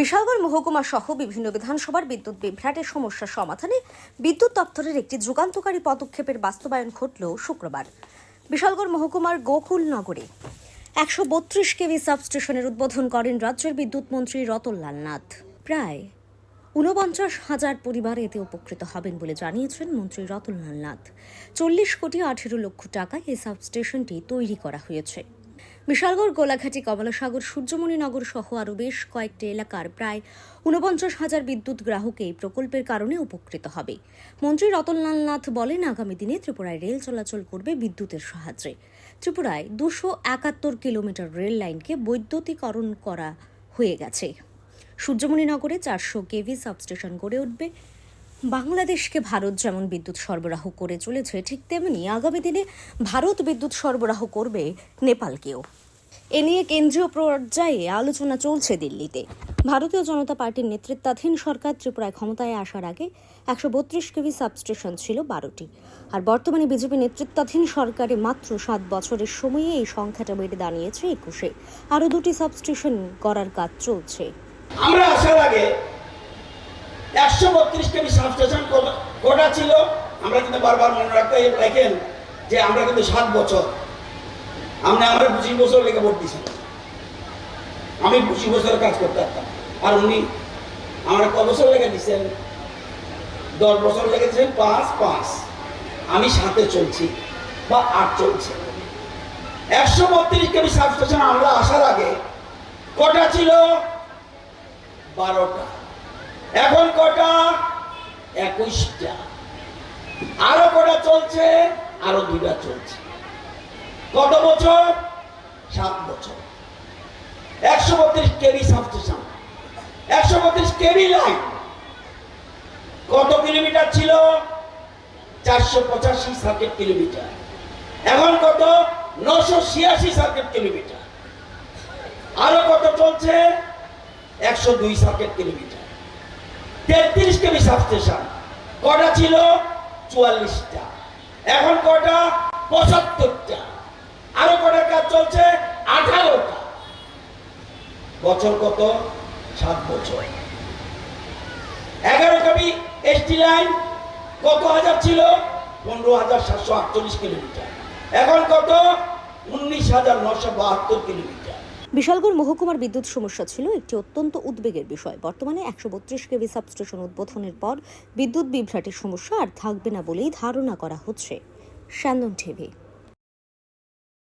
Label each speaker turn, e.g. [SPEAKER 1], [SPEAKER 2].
[SPEAKER 1] বিশালগড় মহকুমা সহ বিভিন্ন বিধানসভার বিদ্যুৎ বিভ্রাটের সমস্যা সমাধানে বিদ্যুৎ দপ্তরের একটি যুগান্তকারী পদক্ষেপের বাস্তবায়ন ঘটল শুক্রবার। বিশালগড় মহকুমার গোকুল নগরে একশো বত্রিশ কেভি সাবস্টেশনের উদ্বোধন করেন রাজ্যের বিদ্যুৎ মন্ত্রী রতনলাল নাথ। প্রায় ঊনপঞ্চাশ হাজার পরিবার এতে উপকৃত হবেন বলে জানিয়েছেন মন্ত্রী রতনলাল নাথ। চল্লিশ কোটি আঠেরো লক্ষ টাকায় এই সাবস্টেশনটি তৈরি করা হয়েছে। বিশালগড়, গোলাঘাটি, কমলাসাগর, সূর্যমণিনগর সহ আরও বেশ কয়েকটি এলাকার প্রায় ঊনপঞ্চাশ হাজার বিদ্যুৎ গ্রাহক এই প্রকল্পের কারণে উপকৃত হবে। মন্ত্রী রতনলাল নাথ বলেন, আগামী দিনে ত্রিপুরায় রেল চলাচল করবে বিদ্যুতের সাহায্যে। ত্রিপুরায় দুশো একাত্তর কিলোমিটার রেল লাইনকে বৈদ্যুতিকরণ করা হয়ে গেছে। সূর্যমণিনগরে চারশো কেভি সাবস্টেশন গড়ে উঠবে। বাংলাদেশকে ভারত যেমন বিদ্যুৎ সরবরাহ করে চলেছে, ঠিক তেমনি আগামী দিনে ভারত বিদ্যুৎ সরবরাহ করবে নেপালকেও। এ নিয়ে কেন্দ্রীয় পর্যায়ে আলোচনা চলছে দিল্লিতে। ভারতীয় জনতা পার্টির নেতৃত্বাধীন সরকার ত্রিপুরায় ক্ষমতায় আসার আগে একশো বত্রিশ কেভি সাবস্টেশন ছিল বারোটি। আর বর্তমানে বিজেপি নেতৃত্বাধীন সরকারে মাত্র সাত বছরের সময়ে এই সংখ্যাটা বেড়ে দাঁড়িয়েছে একুশে। আরও দুটি সাবস্টেশন করার কাজ চলছে।
[SPEAKER 2] আমরা আসার আগে একশো বত্রিশ কেবি সাবস্টেশন কটা ছিল? আমরা কিন্তু বারবার মনে রাখতে রাখেন যে আমরা কিন্তু সাত বছর। আমরা আমরা পঁচিশ বছর লেগে ভোট দিয়েছি আমি পঁচিশ বছরের কাজ করতে পারতাম। আর উনি আমরা ক বছর লেগে দিচ্ছেন দশ বছর লেগে দিচ্ছেন পাঁচ পাঁচ। আমি সাথে চলছি বা আট চলছে। একশো বত্রিশ কেবি সাবস্টেশন আমরা আসার আগে কটা ছিল? বারোটা। এখন কটা? একুশটা। আরও কটা চলছে? আরও দুইটা চলছে। কত বছর? সাত বছর। একশো বত্রিশ কেবি সাবস্টেশন। একশো বত্রিশ কেবি লাইন। কত কিলোমিটার ছিল? চারশো পঁচাশি সার্কিট কিলোমিটার। এখন কত? নশো ছিয়াশি সার্কিট কিলোমিটার। আরও কত চলছে? একশো দুই সার্কিট কিলোমিটার। তেত্রিশ কেবি সাবস্টেশন। কটা ছিল? চুয়াল্লিশটা। এখন কটা? পঁচাত্তরটা। আরও কটা কাজ চলছে? আঠারোটা। বছর কত? সাত বছর। এগারো কেবি এসটি লাইন কত হাজার ছিল? পনেরো হাজার সাতশো আটচল্লিশ কিলোমিটার। এখন কত? উনিশ হাজার নশো বাহাত্তর কিলোমিটার।
[SPEAKER 1] বিশালগড় মহকুমার বিদ্যুৎ সমস্যা ছিল, একটি অত্যন্ত উদ্বেগের বিষয়। বর্তমানে একশো বত্রিশ কেভি সাবস্টেশন উদ্বোধনের পর বিদ্যুৎ বিভ্রাটের সমস্যা আর থাকবে না বলেই ধারণা করা হচ্ছে। স্যান্দন টিভি